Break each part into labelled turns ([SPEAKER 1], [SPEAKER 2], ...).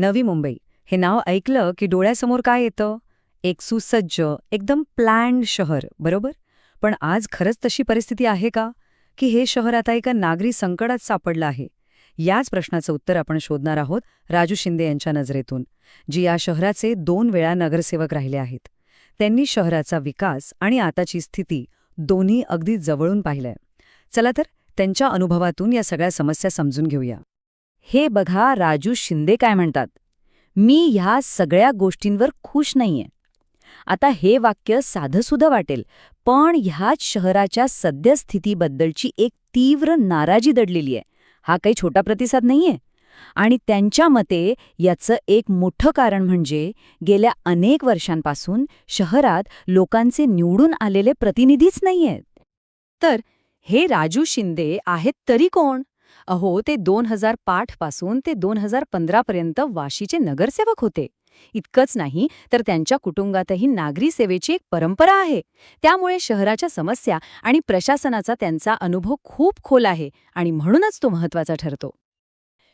[SPEAKER 1] नवी मुंबई. हे नाव ऐकलं की डोळ्यासमोर काय येतं? एक सुसज्ज एकदम प्लॅन्ड शहर बरोबर? पण आज खरंच तशी परिस्थिती आहे का? की हे शहर आता एका नागरी संकटात सापडलं आहे? याच प्रश्नाचं उत्तर आपण शोधणार आहोत राजू शिंदे यांच्या नजरेतून जी या शहराचे दोन वेळा नगरसेवक राहिले आहेत. त्यांनी शहराचा विकास आणि आताची स्थिती दोन्ही अगदी जवळून पाहिलंय. चला तर त्यांच्या अनुभवातून या सगळ्या समस्या समजून घेऊया.
[SPEAKER 2] हे बघा राजू शिंदे काय म्हणतात. मी ह्या सगळ्या गोष्टींवर खुश नाहीये. आता हे वाक्य साधंसुधं वाटेल पण ह्याच शहराच्या सद्यस्थितीबद्दलची एक तीव्र नाराजी दडलेली आहे. हा काही छोटा प्रतिसाद नाहीये. आणि त्यांच्या मते याचं एक मोठं कारण म्हणजे गेल्या अनेक वर्षांपासून शहरात लोकांचे निवडून आलेले प्रतिनिधीच नाहीयेत.
[SPEAKER 3] तर हे राजू शिंदे आहेत तरी कोण? अहो ते दोन हजार पाठपासून ते दोन हजार पंधरापर्यंत वाशीचे नगरसेवक होते. इतकंच नाही तर त्यांच्या कुटुंबातही नागरी सेवेची एक परंपरा आहे. त्यामुळे शहराच्या समस्या आणि प्रशासनाचा त्यांचा अनुभव खूप खोल आहे आणि म्हणूनच तो महत्त्वाचा ठरतो.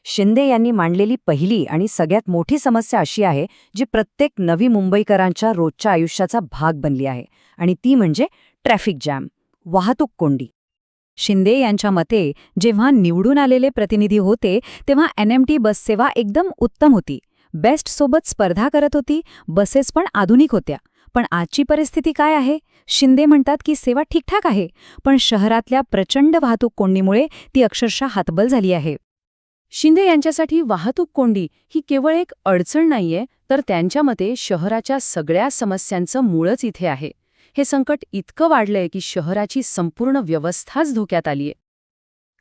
[SPEAKER 2] शिंदे यांनी मांडलेली पहिली आणि सगळ्यात मोठी समस्या अशी आहे जी प्रत्येक नवी मुंबईकरांच्या रोजच्या आयुष्याचा भाग बनली आहे आणि ती म्हणजे ट्रॅफिक जॅम वाहतूक कोंडी. शिंदे यांच्या मते जेव्हा निवडून आलेले प्रतिनिधी होते तेव्हा एनएमटी बससेवा एकदम उत्तम होती. बेस्ट सोबत स्पर्धा करत होती बसेस पण आधुनिक होत्या. पण आजची परिस्थिती काय आहे? शिंदे म्हणतात की सेवा ठीकठाक आहे पण शहरातल्या प्रचंड वाहतूक कोंडीमुळे ती अक्षरशः हातबल झाली आहे.
[SPEAKER 3] शिंदे यांच्यासाठी वाहतूक कोंडी ही केवळ एक अडचण नाहीये तर त्यांच्या मते शहराच्या सगळ्या समस्यांचं मूळच इथे आहे. हे संकट इतकं वाढलंय की शहराची संपूर्ण व्यवस्थाच धोक्यात आलीये.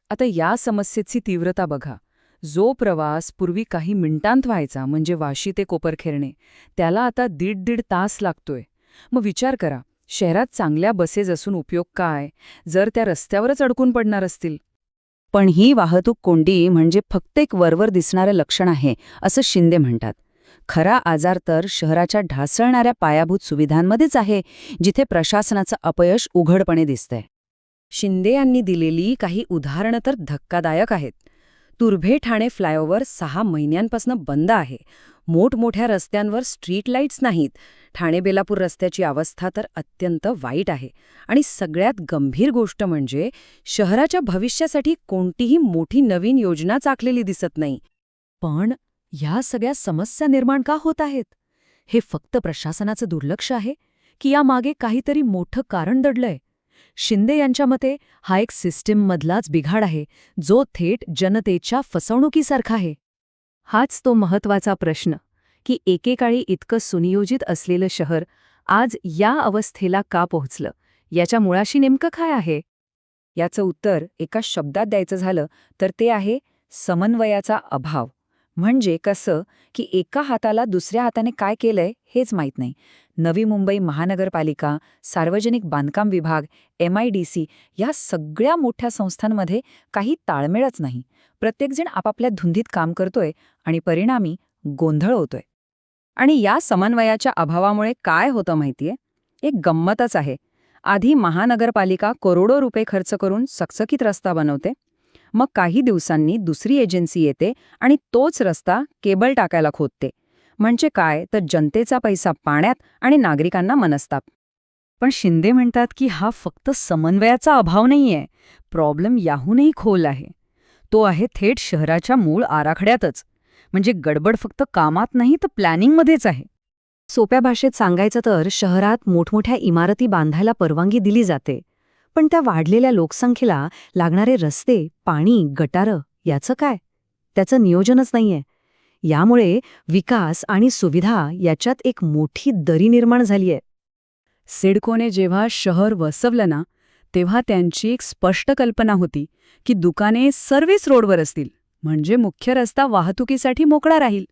[SPEAKER 3] आता या समस्येची तीव्रता बघा. जो प्रवास पूर्वी काही मिनिटांत व्हायचा म्हणजे वाशी ते कोपरखेरणे त्याला आता दीड दीड तास लागतोय. मग विचार करा शहरात चांगल्या बसेस असून उपयोग काय? जर त्या रस्त्यावरच अडकून पडणार असतील.
[SPEAKER 2] पण ही वाहतूक कोंडी म्हणजे फक्त एक वरवर दिसणारं लक्षण आहे असं शिंदे म्हणतात. खरा आजार तर शहराच्या ढासळणाऱ्या पायाभूत सुविधांमध्येच आहे जिथे प्रशासनाचं अपयश उघडपणे दिसतंय.
[SPEAKER 3] शिंदे यांनी दिलेली काही उदाहरणं तर धक्कादायक आहेत. तुर्भे ठाणे फ्लायओव्हर सहा महिन्यांपासून बंद आहे. मोठमोठ्या रस्त्यांवर स्ट्रीट लाईट्स नाहीत. ठाणे बेलापूर रस्त्याची अवस्था तर अत्यंत वाईट आहे. आणि सगळ्यात गंभीर गोष्ट म्हणजे शहराच्या भविष्यासाठी कोणतीही मोठी नवीन योजना चाखलेली दिसत नाही. पण ह्या सगळ्या समस्या निर्माण का होत आहेत? हे फक्त प्रशासनाचं दुर्लक्ष आहे की यामागे काहीतरी मोठं कारण दडलंय. शिंदे यांच्या मते हा एक सिस्टीममधलाच बिघाड आहे जो थेट जनतेच्या फसवणुकीसारखा आहे. हाच तो महत्त्वाचा प्रश्न की एकेकाळी इतकं सुनियोजित असलेलं शहर आज या अवस्थेला का पोहोचलं? याच्या मुळाशी नेमकं काय आहे?
[SPEAKER 1] याचं उत्तर एका शब्दात द्यायचं झालं तर ते आहे समन्वयाचा अभाव. म्हणजे कसं की एका हाताला दुसऱ्या हाताने काय केलंय हेच माहीत नाही. नवी मुंबई महानगरपालिका सार्वजनिक बांधकाम विभाग एमआयडीसी या सगळ्या मोठ्या संस्थांमध्ये काही ताळमेळच नाही. प्रत्येकजण आपापल्या धुंदीत काम करतोय आणि परिणामी गोंधळ होतोय. आणि या समन्वयाच्या अभावामुळे काय होतं माहितीये? एक गंमतच आहे. आधी महानगरपालिका करोडो रुपये खर्च करून सकसकीत रस्ता बनवते मग काही दिवसांनी दुसरी एजन्सी येते आणि तोच रस्ता केबल टाकायला खोदते. म्हणजे काय? तर जनतेचा पैसा पाण्यात आणि नागरिकांना मनस्ताप. पण शिंदे म्हणतात की हा फक्त समन्वयाचा अभाव नाहीये. प्रॉब्लेम याहूनही खोल आहे. तो आहे थेट शहराच्या मूळ आराखड्यातच. म्हणजे गडबड फक्त कामात नाही तर प्लॅनिंगमध्येच आहे.
[SPEAKER 2] सोप्या भाषेत सांगायचं तर शहरात मोठमोठ्या इमारती बांधायला परवानगी दिली जाते. पण त्या वाढलेल्या लोकसंख्येला लागणारे रस्ते पाणी गटारं याचं काय? त्याचं नियोजनच नाहीये. यामुळे विकास आणि सुविधा याच्यात एक मोठी दरी निर्माण झालीय.
[SPEAKER 3] सिडकोने जेव्हा शहर वसवलं ना तेव्हा त्यांची एक स्पष्ट कल्पना होती की दुकाने सर्व्हिस रोडवर असतील. म्हणजे मुख्य रस्ता वाहतुकीसाठी मोकळा राहील.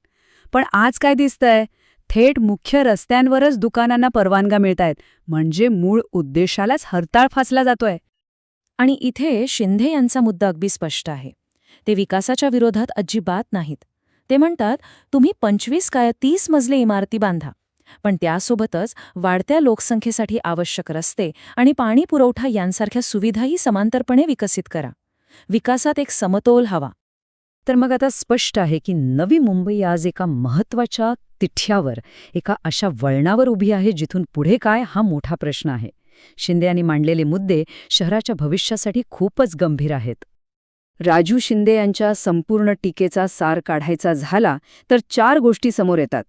[SPEAKER 3] पण आज काय दिसतंय? थेट मुख्य रस्त्यांवरच दुकानांना परवानगा मिळतायत. म्हणजे मूळ उद्देशालाच हरताळ फासला जातोय. आणि इथे शिंदे यांचा मुद्दा अगदी स्पष्ट आहे. ते विकासाच्या विरोधात अजिबात नाहीत. ते म्हणतात तुम्ही पंचवीस काय तीस मजले इमारती बांधा. पण त्यासोबतच वाढत्या लोकसंख्येसाठी आवश्यक रस्ते आणि पाणी पुरवठा यांसारख्या सुविधाही समांतरपणे विकसित करा. विकासात एक समतोल हवा.
[SPEAKER 4] तर मग आता स्पष्ट आहे की नवी मुंबई आज एका महत्त्वाच्या तिठ्यावर एका अशा वळणावर उभी आहे जिथून पुढे काय हा मोठा प्रश्न आहे. शिंदे यांनी मांडलेले मुद्दे शहराच्या भविष्यासाठी खूपच गंभीर आहेत. राजू शिंदे यांच्या संपूर्ण टीकेचा सार काढायचा झाला तर चार गोष्टी समोर येतात.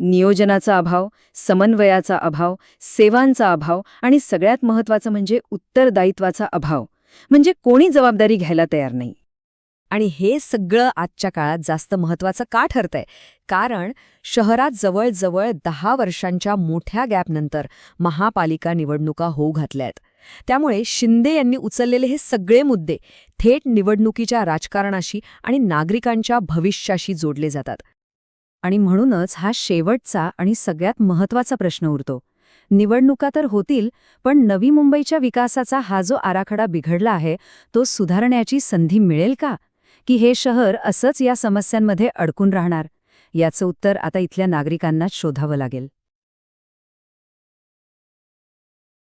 [SPEAKER 4] नियोजनाचा अभाव समन्वयाचा अभाव सेवांचा अभाव आणि सगळ्यात महत्वाचं म्हणजे उत्तरदायित्वाचा अभाव. म्हणजे कोणी जबाबदारी घ्यायला तयार नाही.
[SPEAKER 3] आणि हे सगळं आजच्या काळात जास्त महत्वाचं का ठरतंय? कारण शहरात जवळजवळ दहा वर्षांच्या मोठ्या गॅपनंतर महापालिका निवडणुका होऊ घातल्यात. त्यामुळे शिंदे यांनी उचललेले हे सगळे मुद्दे थेट निवडणुकीच्या राजकारणाशी आणि नागरिकांच्या भविष्याशी जोडले जातात. आणि म्हणूनच हा शेवटचा आणि सगळ्यात महत्त्वाचा प्रश्न उरतो. निवडणुका तर होतील पण नवी मुंबईच्या विकासाचा हा जो आराखडा बिघडला आहे तो सुधारण्याची संधी मिळेल का? की हे शहर असंच या समस्यांमध्ये अडकून राहणार? याचं उत्तर आता इथल्या नागरिकांनाच शोधावं लागेल.